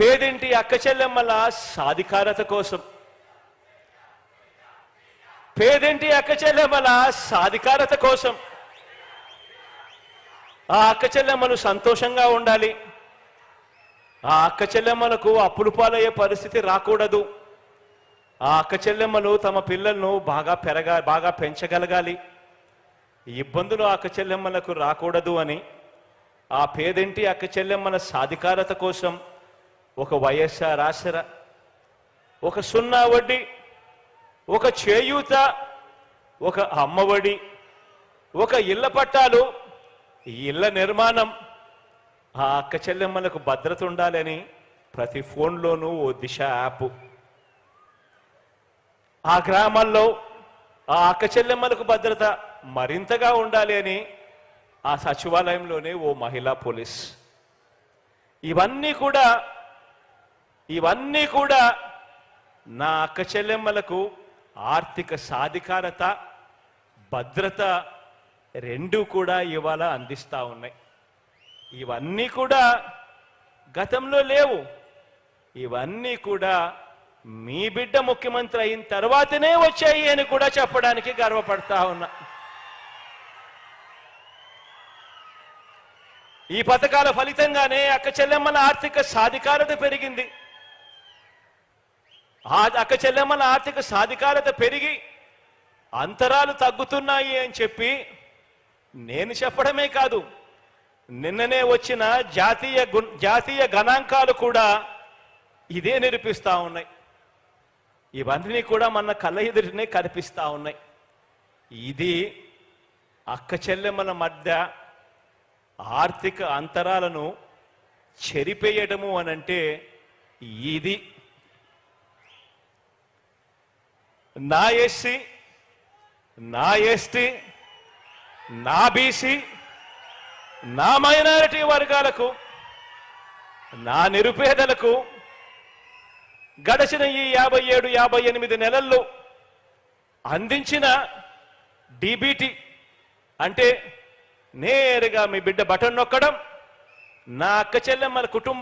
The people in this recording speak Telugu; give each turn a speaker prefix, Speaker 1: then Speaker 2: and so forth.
Speaker 1: పేదింటి అక్క చెల్లెమ్మల? సాధికారత కోసం. పేదింటి అక్క చెల్లెమ్మల? సాధికారత కోసం. ఆ అక్క చెల్లెమ్మలు సంతోషంగా ఉండాలి. ఆ అక్క చెల్లెమ్మలకు అప్పులు పాలయ్యే పరిస్థితి రాకూడదు. ఆ అక్క చెల్లెమ్మలు తమ పిల్లలను బాగా పెరగా బాగా పెంచగలగాలి. ఇబ్బందులు అక్క చెల్లెమ్మలకు రాకూడదు అని. ఆ పేదింటి అక్క చెల్లెమ్మల సాధికారత కోసం? ఒక వైఎస్ఆర్ ఆసర ఒక సున్నా వడ్డీ ఒక చేయూత ఒక అమ్మఒడి ఒక ఇళ్ళ పట్టాలు ఈ ఇళ్ళ నిర్మాణం. ఆ అక్క చెల్లెమ్మలకు భద్రత ఉండాలని ప్రతి ఫోన్లోనూ ఓ దిశ యాప్. ఆ గ్రామాల్లో ఆ అక్క చెల్లెమ్మలకు భద్రత మరింతగా ఉండాలి అని ఆ సచివాలయంలోనే ఓ మహిళా పోలీస్. ఇవన్నీ కూడా ఇవన్నీ కూడా నా అక్క చెల్లెమ్మలకు ఆర్థిక సాధికారత భద్రత రెండూ కూడా ఇవాళ అందిస్తూ ఉన్నాయి. ఇవన్నీ కూడా గతంలో లేవు. ఇవన్నీ కూడా మీ బిడ్డ ముఖ్యమంత్రి అయిన తర్వాతనే వచ్చాయి అని కూడా చెప్పడానికి గర్వపడతా ఉన్నా. ఈ పథకాల ఫలితంగానే అక్క చెల్లెమ్మల ఆర్థిక సాధికారత పెరిగింది. అక్క చెల్లెమ్మల ఆర్థిక సాధికారత పెరిగి అంతరాలు తగ్గుతున్నాయి అని చెప్పి నేను చెప్పడమే కాదు. నిన్ననే వచ్చిన జాతీయ జాతీయ గణాంకాలు కూడా ఇదే నిరూపిస్తా ఉన్నాయి. ఇవన్నీ కూడా మన కళ్ళ ఎదుటినే కనిపిస్తూ ఉన్నాయి. ఇది అక్క చెల్లెమ్మల మధ్య ఆర్థిక అంతరాలను చెరిపేయడము అనంటే ఇది నా ఎస్సీ నా ఎస్టీ నా బీసీ నా మైనారిటీ వర్గాలకు నా నిరుపేదలకు గడిచిన ఈ యాభై ఏడు యాభై ఎనిమిది నెలల్లో అందించిన డీబీటీ అంటే నేరుగా మీ బిడ్డ బటన్ నొక్కడం నా అక్క చెల్లెమ్మల కుటుంబ